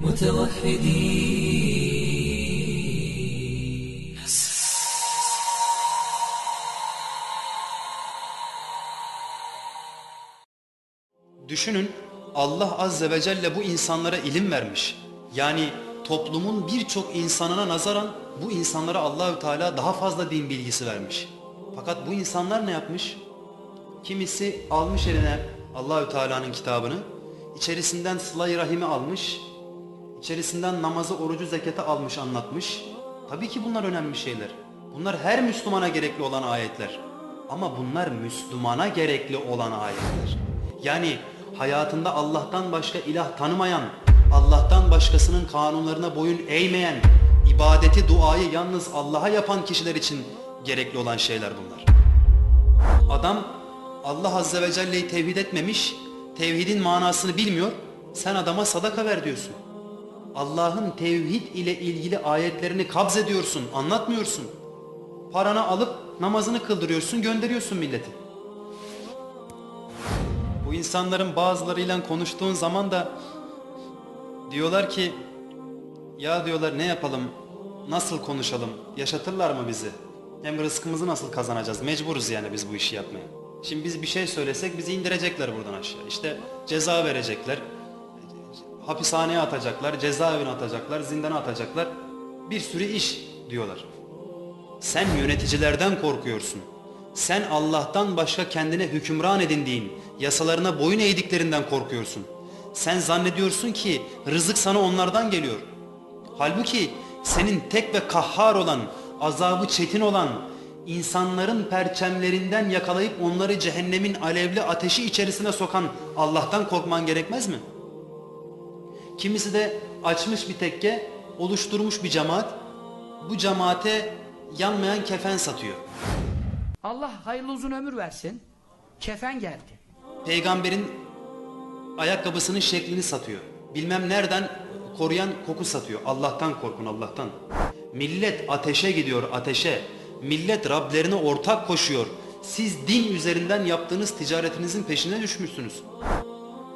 متوحدين Düşünün Allah Azze ve Celle bu insanlara ilim vermiş. Yani toplumun birçok insanına nazaran bu insanlara Allahü Teala daha fazla din bilgisi vermiş. Fakat bu insanlar ne yapmış? Kimisi almış eline Allahü Teala'nın kitabını, içerisinden sıla-i rahimi almış, içerisinden namazı, orucu, zekatı almış, anlatmış. Tabii ki bunlar önemli şeyler. Bunlar her Müslümana gerekli olan ayetler. Ama bunlar Müslümana gerekli olan ayetler. Yani hayatında Allah'tan başka ilah tanımayan, Allah'tan başkasının kanunlarına boyun eğmeyen, ibadeti, duayı yalnız Allah'a yapan kişiler için gerekli olan şeyler bunlar. Adam Allah Azze ve Celle'yi tevhid etmemiş, tevhidin manasını bilmiyor, sen adama sadaka ver diyorsun. Allah'ın tevhid ile ilgili ayetlerini kabz ediyorsun, anlatmıyorsun. Paranı alıp namazını kıldırıyorsun, gönderiyorsun milleti. Bu insanların bazılarıyla konuştuğun zaman da diyorlar ki ya diyorlar ne yapalım, nasıl konuşalım, yaşatırlar mı bizi? Hem rızkımızı nasıl kazanacağız? Mecburuz yani biz bu işi yapmaya. Şimdi biz bir şey söylesek bizi indirecekler buradan aşağı. İşte ceza verecekler, hapishaneye atacaklar, cezaevine atacaklar, zindana atacaklar. Bir sürü iş diyorlar. Sen yöneticilerden korkuyorsun. Sen Allah'tan başka kendine hükümran edindiğin, yasalarına boyun eğdiklerinden korkuyorsun. Sen zannediyorsun ki rızık sana onlardan geliyor. Halbuki senin tek ve kahhar olan, azabı çetin olan, insanların perçemlerinden yakalayıp onları cehennemin alevli ateşi içerisine sokan Allah'tan korkman gerekmez mi? Kimisi de açmış bir tekke, oluşturmuş bir cemaat. Bu cemaate yanmayan kefen satıyor. Allah hayırlı uzun ömür versin. Kefen geldi. Peygamberin ayakkabısının şeklini satıyor. Bilmem nereden koruyan koku satıyor. Allah'tan korkun Allah'tan. Millet ateşe gidiyor ateşe. Millet Rablerine ortak koşuyor. Siz din üzerinden yaptığınız ticaretinizin peşine düşmüşsünüz.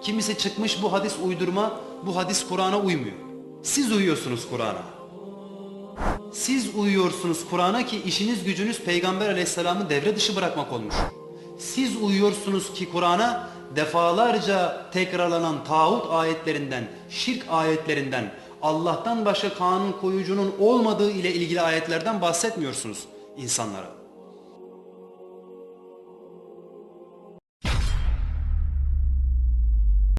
Kimisi çıkmış bu hadis uydurma, bu hadis Kur'an'a uymuyor. Siz uyuyorsunuz Kur'an'a. Siz uyuyorsunuz Kur'an'a ki işiniz gücünüz Peygamber aleyhisselamı devre dışı bırakmak olmuş. Siz uyuyorsunuz ki Kur'an'a defalarca tekrarlanan tağut ayetlerinden, şirk ayetlerinden, Allah'tan başka kanun koyucunun olmadığı ile ilgili ayetlerden bahsetmiyorsunuz insanlara.